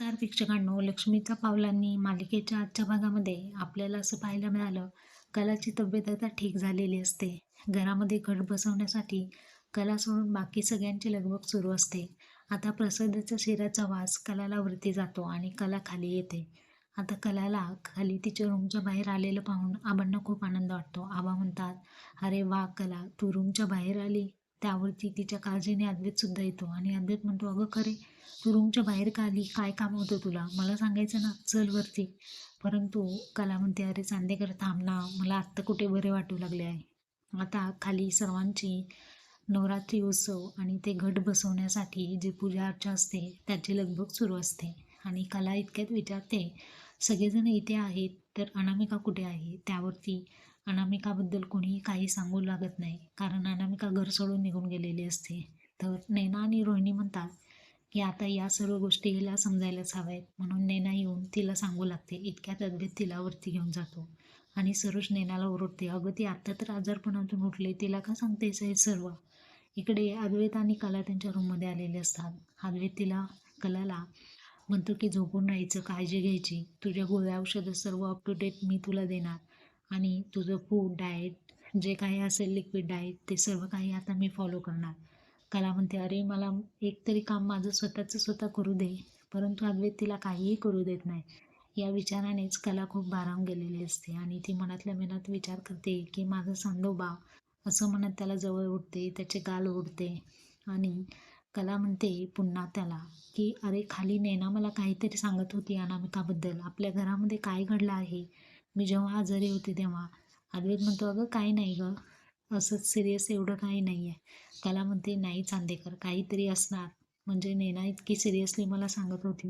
नमस्कार प्रेक्षकांनो लक्ष्मीच्या पावलांनी मालिकेच्या आजच्या भागामध्ये आपल्याला असं पाहायला मिळालं कलाची तब्येत आता ठीक झालेली असते. घरामध्ये घट बसवण्यासाठी कला सोडून बाकी सगळ्यांची लगबग सुरू असते. आता प्रसादाच्या शिराचा वास कलाला वरती जातो आणि कला खाली येते. आता कलाला खाली तिच्या रूमच्या बाहेर आलेलं पाहून आबांना खूप आनंद वाटतो. आबा म्हणतात अरे वा कला तू रूमच्या बाहेर आली? त्यावरती तिच्या काळजीने अद्वैतसुद्धा येतो. आणि अद्वैत म्हणतो अगं खरे तू रूमच्या बाहेर का आली? काय काम होतं तुला? मला सांगायचं ना चल वरती. परंतु कला म्हणते अरे चांदेकर थांब ना. मला आत्ता कुठे बरे वाटू लागले आहे? आता खाली सर्वांची नवरात्री उत्सव आणि ते घट बसवण्यासाठी जी पूजा अर्चा असते त्याची लगबग सुरू असते. आणि कला इतक्यात विचारते सगळेजण इथे आहेत तर अनामिका कुठे आहे? त्यावरती अनामिकाबद्दल कोणीही काही सांगू लागत नाही. कारण अनामिका घर सोडून निघून गेलेली असते. तर नैना आणि रोहिणी म्हणतात की आता या सर्व गोष्टी हिला समजायलाच हव्या आहेत म्हणून नैना येऊन तिला सांगू लागते. इतक्यात अद्वैत तिला वरती घेऊन जातो. आणि सरोज नैनाला ओरडते. अगं ती आत्ता तर आजारपणातून उठले. तिला का सांगतेस हे सर्व? इकडे अद्वैत आणि कला त्यांच्या रूममध्ये आलेले असतात. अद्वैत तिला कलाला म्हणतो की झोपून राहायचं. काळजी घ्यायची. तुझ्या गोळ्या औषधं सर्व अप टू डेट मी तुला देणार. आणि तुझं फूड डाएट जे काही असेल लिक्विड डाएट ते सर्व काही आता मी फॉलो करणार. कला म्हणते अरे मला एक तरी काम माझं स्वतःचं स्वतः करू दे परंतु अद्वैत तिला काहीही करू देत नाही. या विचारानेच कला खूप भारावून गेलेली असते आणि ती मनातल्या मनात विचार करते की माझं सांडोबा असं म्हणत त्याला जवळ उठते त्याचे गाल उडते आणि कला म्हणते पुन्हा त्याला की अरे खाली नैना मला काहीतरी सांगत होती अनामिकाबद्दल. आपल्या घरामध्ये काय घडलं आहे? मी जेव्हा आजारी होते तेव्हा अद्वैत म्हणतो अगं काही नाही गं असंच सिरियस एवढं काही नाही आहे कला म्हणते नाही चांदेकर काहीतरी असणार. म्हणजे नैना इतकी सिरियसली मला सांगत होती.